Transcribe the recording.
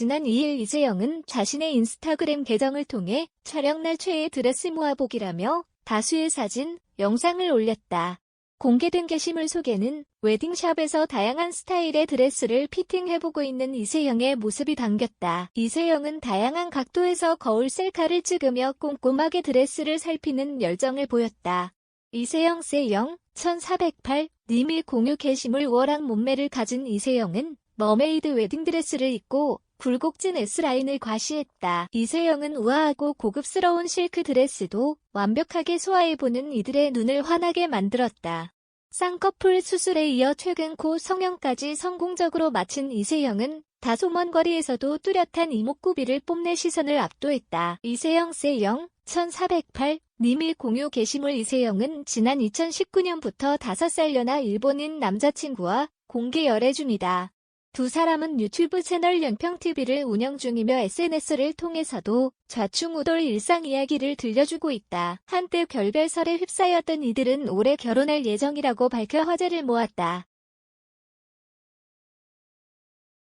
지난 2일 이세영은 자신의 인스타그램 계정을 통해 촬영날 최애 드레스 모아보기라며 다수의 사진, 영상을 올렸다. 공개된 게시물 속에는 웨딩샵에서 다양한 스타일의 드레스를 피팅해보고 있는 이세영의 모습이 담겼다. 이세영은 다양한 각도에서 거울 셀카를 찍으며 꼼꼼하게 드레스를 살피는 열정을 보였다. 이세영 세영 1408 님이 공유 게시물 워낙 몸매를 가진 이세영은 머메이드 웨딩드레스를 입고 굴곡진 S라인을 과시했다. 이세영은 우아하고 고급스러운 실크 드레스도 완벽하게 소화해보는 이들의 눈을 환하게 만들었다. 쌍꺼풀 수술에 이어 최근 코 성형까지 성공적으로 마친 이세영은 다소 먼 거리에서도 뚜렷한 이목구비를 뽐내 시선을 압도했다. 이세영 세영 1408 님이 공유 게시물 이세영은 지난 2019년부터 5살 연하 일본인 남자친구와 공개 열애 중이다. 두 사람은 유튜브 채널 연평TV를 운영 중이며 SNS를 통해서도 좌충우돌 일상 이야기를 들려주고 있다. 한때 별별설에 휩싸였던 이들은 올해 결혼할 예정이라고 밝혀 화제를 모았다.